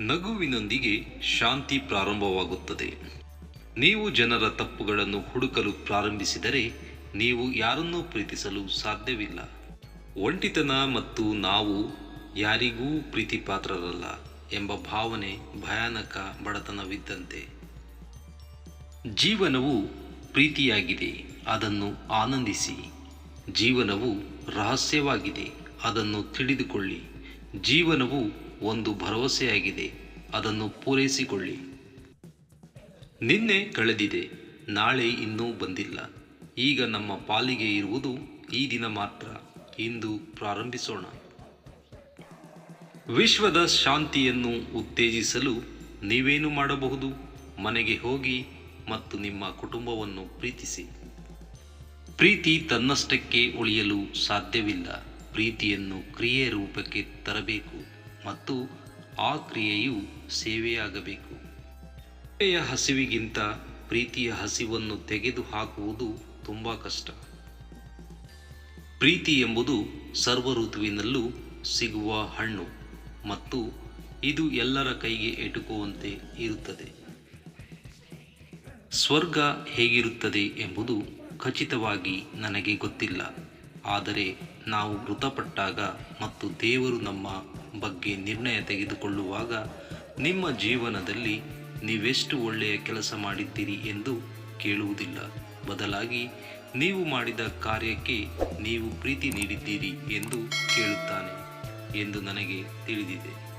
ನಗುವಿನೊಂದಿಗೆ ಶಾಂತಿ ಪ್ರಾರಂಭವಾಗುತ್ತದೆ. ನೀವು ಜನರ ತಪ್ಪುಗಳನ್ನು ಹುಡುಕಲು ಪ್ರಾರಂಭಿಸಿದರೆ ನೀವು ಯಾರನ್ನೂ ಪ್ರೀತಿಸಲು ಸಾಧ್ಯವಿಲ್ಲ. ಒಂಟಿತನ ಮತ್ತು ನಾವು ಯಾರಿಗೂ ಪ್ರೀತಿಪಾತ್ರರಲ್ಲ ಎಂಬ ಭಾವನೆ ಭಯಾನಕ ಬಡತನವಿದ್ದಂತೆ. ಜೀವನವು ಪ್ರೀತಿಯಾಗಿದೆ, ಅದನ್ನು ಆನಂದಿಸಿ. ಜೀವನವು ರಹಸ್ಯವಾಗಿದೆ, ಅದನ್ನು ತಿಳಿದುಕೊಳ್ಳಿ. ಜೀವನವು ಒಂದು ಭರವಸೆಯಾಗಿದೆ. ಅದನ್ನು ಪೂರೈಸಿಕೊಳ್ಳಿ. ನಿನ್ನೆ ಕಳೆದಿದೆ. ನಾಳೆ ಇನ್ನೂ ಬಂದಿಲ್ಲ. ಈಗ ನಮ್ಮ ಪಾಲಿಗೆ ಇರುವುದು ಈ ದಿನ ಮಾತ್ರ. ಇಂದು ಪ್ರಾರಂಭಿಸೋಣ. ವಿಶ್ವದ ಶಾಂತಿಯನ್ನು ಉತ್ತೇಜಿಸಲು ನೀವೇನು ಮಾಡಬಹುದು? ಮನೆಗೆ ಹೋಗಿ ಮತ್ತು ನಿಮ್ಮ ಕುಟುಂಬವನ್ನು ಪ್ರೀತಿಸಿ. ಪ್ರೀತಿ ತನ್ನಷ್ಟಕ್ಕೆ ಉಳಿಯಲು ಸಾಧ್ಯವಿಲ್ಲ. ಪ್ರೀತಿಯನ್ನು ಕ್ರಿಯೆ ರೂಪಕ್ಕೆ ತರಬೇಕು ಮತ್ತು ಆ ಕ್ರಿಯೆಯು ಸೇವೆಯಾಗಬೇಕು. ಸೇವೆಯ ಹಸಿವಿಗಿಂತ ಪ್ರೀತಿಯ ಹಸಿವನ್ನು ತೆಗೆದುಹಾಕುವುದು ತುಂಬ ಕಷ್ಟ. ಪ್ರೀತಿ ಎಂಬುದು ಸರ್ವ ಋತುವಿನಲ್ಲೂ ಸಿಗುವ ಹಣ್ಣು ಮತ್ತು ಇದು ಎಲ್ಲರ ಕೈಗೆ ಎಟುಕುವಂತೆ ಇರುತ್ತದೆ. ಸ್ವರ್ಗ ಹೇಗಿರುತ್ತದೆ ಎಂಬುದು ಖಚಿತವಾಗಿ ನನಗೆ ಗೊತ್ತಿಲ್ಲ. ಆದರೆ ನಾವು ಮೃತಪಟ್ಟಾಗ ಮತ್ತು ದೇವರು ನಮ್ಮ ಬಗ್ಗೆ ನಿರ್ಣಯ ತೆಗೆದುಕೊಳ್ಳುವಾಗ ನಿಮ್ಮ ಜೀವನದಲ್ಲಿ ನೀವೆಷ್ಟು ಒಳ್ಳೆಯ ಕೆಲಸ ಮಾಡಿದ್ದೀರಿ ಎಂದು ಕೇಳುವುದಿಲ್ಲ. ಬದಲಾಗಿ ನೀವು ಮಾಡಿದ ಕಾರ್ಯಕ್ಕೆ ನೀವು ಪ್ರೀತಿ ನೀಡಿದ್ದೀರಿ ಎಂದು ಕೇಳುತ್ತಾನೆ ಎಂದು ನನಗೆ ತಿಳಿದಿದೆ.